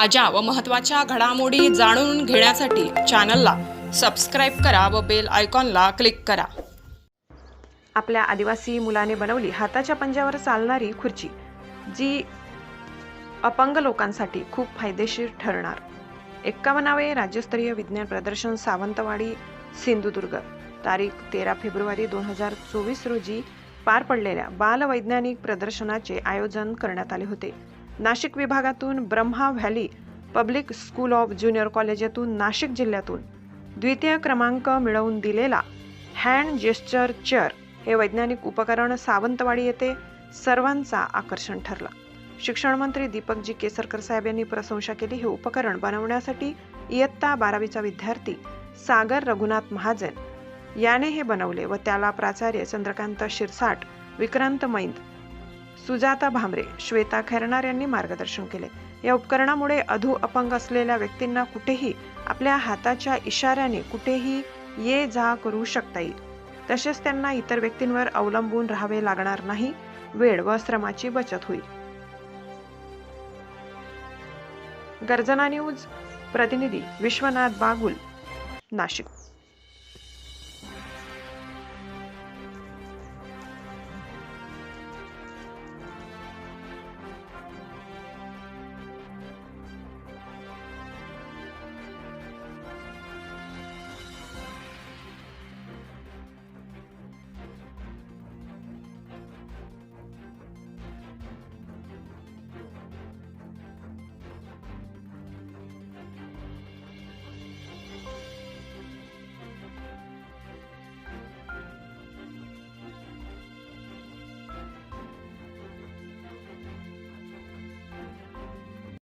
ताज्या व महत्त्वाच्या घडामोडी जाणून घेण्यासाठी चॅनलला सबस्क्राईब करा व बेल आयकॉनला क्लिक करा. आपल्या आदिवासी मुलाने बनवली हाताच्या पंजावर चालणारी खुर्ची जी अपंग लोकांसाठी खूप फायदेशीर ठरणार. एक्कावन्नावे राज्यस्तरीय विज्ञान प्रदर्शन सावंतवाडी सिंधुदुर्ग. तारीख तेरा फेब्रुवारी दोन हजार चोवीस रोजी पार पडलेल्या बालवैज्ञानिक प्रदर्शनाचे आयोजन करण्यात आले होते. नाशिक विभागातून Brahma valley public school of junior कॉलेजातून Nashik जिल्ह्यातून द्वितीय क्रमांक मिळवून दिलेला हँड जेस्चर चेअर हे वैज्ञानिक उपकरण सावंतवाडी येथे सर्वांचा आकर्षण ठरला. शिक्षण मंत्री दीपकजी केसरकर साहेब यांनी प्रशंसा केली. हे उपकरण बनवण्यासाठी इयत्ता बारावीचा विद्यार्थी सागर रघुनाथ महाजन याने हे बनवले व त्याला प्राचार्य चंद्रकांत शिरसाट विक्रांत मैंद सुजाता भामरे श्वेता खैरनार यांनी मार्गदर्शन केले. या उपकरणामुळे अधू अपंग असलेल्या व्यक्तींना कुठेही आपल्या हाताच्या इशाऱ्याने कुठेही ये जा करू शकता येईल. तसेच त्यांना इतर व्यक्तींवर अवलंबून राहावे लागणार नाही. वेळ व श्रमाची बचत होईल. गर्जना न्यूज प्रतिनिधी विश्वनाथ बागुल नाशिक.